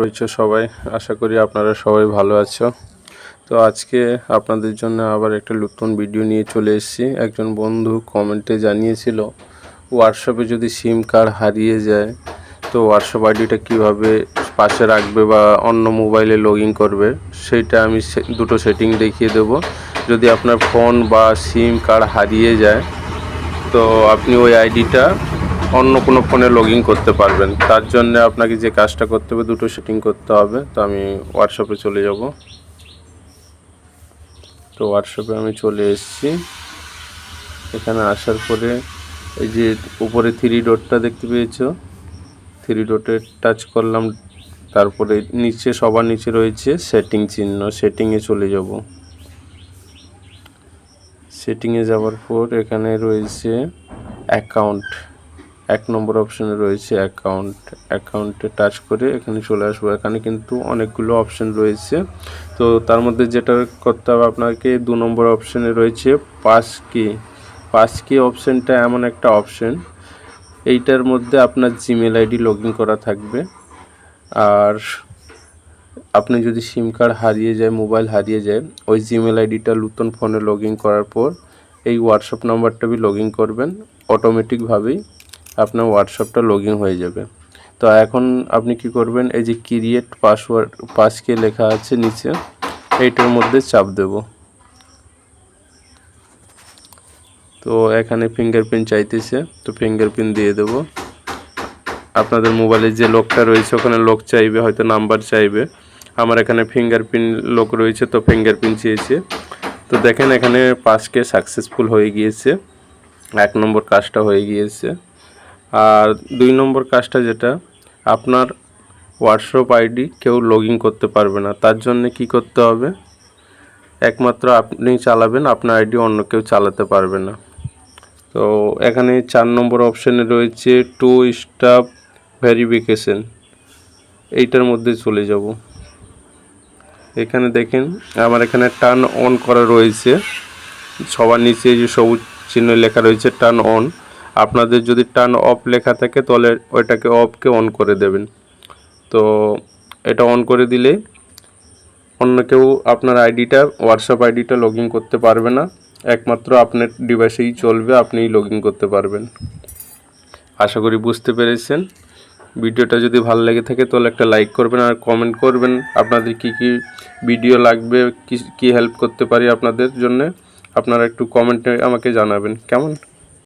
রয়েছে সবাই। আশা করি আপনারা সবাই ভালো আছো। তো আজকে আপনাদের জন্য আবার একটা নতুন ভিডিও নিয়ে চলে এসেছি। একজন বন্ধু কমেন্টে জানিয়েছিল হোয়াটসঅ্যাপে যদি সিম কার্ড হারিয়ে যায়, তো হোয়াটসঅ্যাপ আইডিটা কীভাবে পাশে রাখবে বা অন্য মোবাইলে লগ করবে? সেইটা আমি দুটো সেটিং দেখিয়ে দেব। যদি আপনার ফোন বা সিম কার্ড হারিয়ে যায়, তো আপনি ওই আইডিটা অন্য কোনো ফোনে লগ করতে পারবেন। তার জন্য আপনাকে যে কাজটা করতে হবে, দুটো সেটিং করতে হবে। তো আমি হোয়াটসঅ্যাপে চলে যাব। তো হোয়াটসঅ্যাপে আমি চলে এসেছি। এখানে আসার পরে এই যে উপরে থ্রি ডটটা দেখতে পেয়েছ? থ্রি ডটে টাচ করলাম। তারপরে নিচে, সবার নিচে রয়েছে সেটিং চিহ্ন। সেটিংয়ে চলে যাব। সেটিংয়ে যাওয়ার পর এখানে রয়েছে অ্যাকাউন্ট এক নম্বর অপশানে রয়েছে অ্যাকাউন্ট অ্যাকাউন্টে টাচ করে এখানে চলে আসব। এখানে কিন্তু অনেকগুলো অপশান রয়েছে। তো তার মধ্যে যেটা করতে হবে আপনাকে, দু নম্বর অপশানে রয়েছে পাস কি পাস কি অপশানটা এমন একটা অপশান এইটার মধ্যে আপনার জিমেল আইডি লগ করা থাকবে। আর আপনি যদি সিম কার্ড হারিয়ে যায় মোবাইল হারিয়ে যায়, ওই জিমেল আইডিটা নতুন ফোনে লগ করার পর এই হোয়াটসঅ্যাপ নাম্বারটা বি লগ করবেন। অটোমেটিকভাবেই আপনার হোয়াটসঅ্যাপটা লগ হয়ে যাবে। তো এখন আপনি কি করবেন, এই যে ক্রিয়েট পাসওয়ার্ড পাসকে লেখা আছে নিচে, এইটার মধ্যে চাপ দেব। তো এখানে ফিঙ্গারপ্রিন্ট চাইতেছে, তো ফিঙ্গারপ্রিন্ট দিয়ে দেবো। আপনাদের মোবাইলে যে লকটা রয়েছে, ওখানে লক চাইবে, হয়তো নাম্বার চাইবে। আমার এখানে ফিঙ্গারপ্রিন্ট লোক রয়েছে, তো ফিঙ্গারপ্রিন্ট চেয়েছে। তো দেখেন এখানে পাসকে সাকসেসফুল হয়ে গিয়েছে। এক নম্বর কাজটা হয়ে গিয়েছে। আর দুই নম্বর কাজটা যেটা, আপনার হোয়াটসঅ্যাপ আইডি কেউ লগ করতে পারবে না। তার জন্য কি করতে হবে? একমাত্র আপনি চালাবেন, আপনার আইডি অন্য কেউ চালাতে পারবে না। তো এখানে চার নম্বর অপশানে রয়েছে টু স্টাফ ভেরিফিকেশন। এইটার মধ্যে চলে যাব। এখানে দেখেন, আমার এখানে টার্ন অন করা রয়েছে। সবার নিচে যে সবুজ চিহ্ন লেখা রয়েছে, টার্ন অন। আপনাদের যদি টার্ন অফ লেখা থাকে, তাহলে ওইটাকে অফকে অন করে দেবেন। তো এটা অন করে দিলে অন্য কেউ আপনার আইডিটা হোয়াটসঅ্যাপ আইডিটা লগ করতে পারবে না। একমাত্র আপনার ডিভাইসেই চলবে, আপনিই লগ করতে পারবেন। আশা করি বুঝতে পেরেছেন। ভিডিওটা যদি ভালো লেগে থাকে, তাহলে একটা লাইক করবেন আর কমেন্ট করবেন। আপনাদের কি কি ভিডিও লাগবে, কি কি হেল্প করতে পারি আপনাদের জন্য, আপনারা একটু কমেন্টে আমাকে জানাবেন। কেমন?